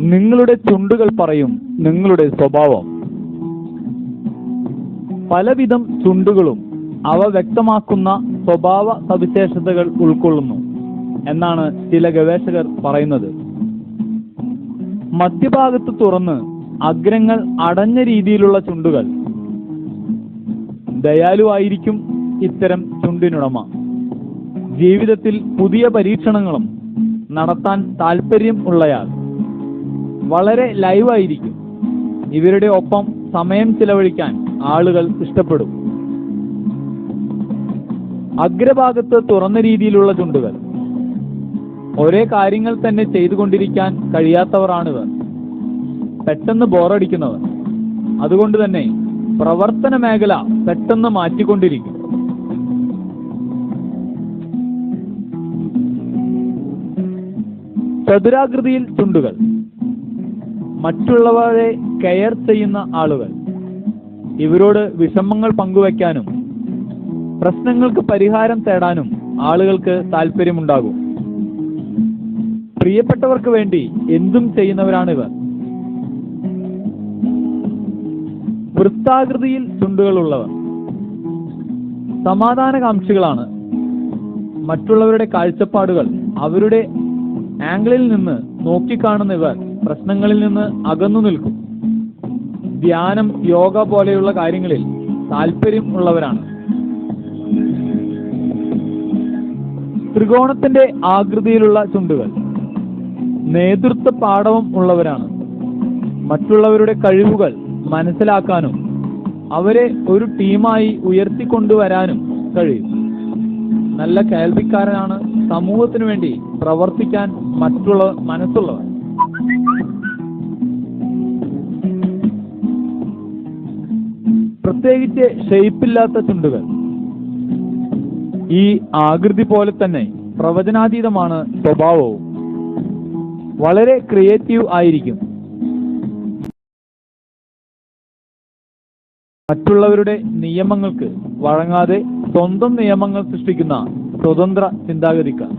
നിങ്ങളുടെ ചുണ്ടുകൾ പറയും നിങ്ങളുടെ സ്വഭാവം. പലവിധം ചുണ്ടുകളും അവ വ്യക്തമാക്കുന്ന സ്വഭാവ സവിശേഷതകൾ ഉൾക്കൊള്ളുന്നു എന്നാണ് ചില ഗവേഷകർ പറയുന്നത്. മധ്യഭാഗത്ത് തുറന്ന് അഗ്രങ്ങൾ അടഞ്ഞ രീതിയിലുള്ള ചുണ്ടുകൾ ദയാലുവായിരിക്കും ഇത്തരം ചുണ്ടിനുടമ. ജീവിതത്തിൽ പുതിയ പരീക്ഷണങ്ങളും നടത്താൻ താല്പര്യം ഉള്ളയാൾ വളരെ ലൈവായിരിക്കും ഇവരുടെ ഒപ്പം സമയം ചിലവഴിക്കാൻ ആളുകൾ ഇഷ്ടപ്പെടും. അഗ്രഭാഗത്ത് തുറന്ന രീതിയിലുള്ള ചുണ്ടുകൾ. ഒരേ കാര്യങ്ങൾ തന്നെ ചെയ്തുകൊണ്ടിരിക്കാൻ കഴിയാത്തവരാണിവർ. പെട്ടെന്ന് ബോറടിക്കുന്നവർ അതുകൊണ്ട് തന്നെ പ്രവർത്തന മേഖല പെട്ടെന്ന് മാറ്റിക്കൊണ്ടിരിക്കും. ചതുരാകൃതിയിൽ ചുണ്ടുകൾ. മറ്റുള്ളവരെ കെയർ ചെയ്യുന്ന ആളുകൾ. ഇവരോട് വിഷമങ്ങൾ പങ്കുവെക്കാനും പ്രശ്നങ്ങൾക്ക് പരിഹാരം തേടാനും ആളുകൾക്ക് താല്പര്യമുണ്ടാകും പ്രിയപ്പെട്ടവർക്ക് വേണ്ടി എന്തും ചെയ്യുന്നവരാണിവർ. വൃത്താകൃതിയിൽ ചുണ്ടുകളുള്ളവർ. സമാധാനകാംക്ഷികളാണ്. മറ്റുള്ളവരുടെ കാഴ്ചപ്പാടുകൾ അവരുടെ ആംഗിളിൽ നിന്ന് നോക്കിക്കാണുന്ന ഇവർ പ്രശ്നങ്ങളിൽ നിന്ന് അകന്നു നിൽക്കും. ധ്യാനം യോഗ പോലെയുള്ള കാര്യങ്ങളിൽ താല്പര്യം ഉള്ളവരാണ്. ത്രികോണത്തിന്റെ ആകൃതിയിലുള്ള ചുണ്ടുകൾ. നേതൃത്വ പാടവം ഉള്ളവരാണ്. മറ്റുള്ളവരുടെ കഴിവുകൾ മനസ്സിലാക്കാനും അവരെ ഒരു ടീമായി ഉയർത്തിക്കൊണ്ടുവരാനും കഴിയും. നല്ല കേൾവിക്കാരനാണ് സമൂഹത്തിനു വേണ്ടി പ്രവർത്തിക്കാൻ മറ്റുള്ള മനസ്സുള്ളവർ പ്രത്യേകിച്ച് ഷെയ്പ്പില്ലാത്ത ചുണ്ടുകൾ. ഈ ആകൃതി പോലെ തന്നെ പ്രവചനാതീതമാണ് സ്വഭാവവും. വളരെ ക്രിയേറ്റീവ് ആയിരിക്കും. മറ്റുള്ളവരുടെ നിയമങ്ങൾക്ക് വഴങ്ങാതെ സ്വന്തം നിയമങ്ങൾ സൃഷ്ടിക്കുന്ന സ്വതന്ത്ര ചിന്താഗതിക്കാർ.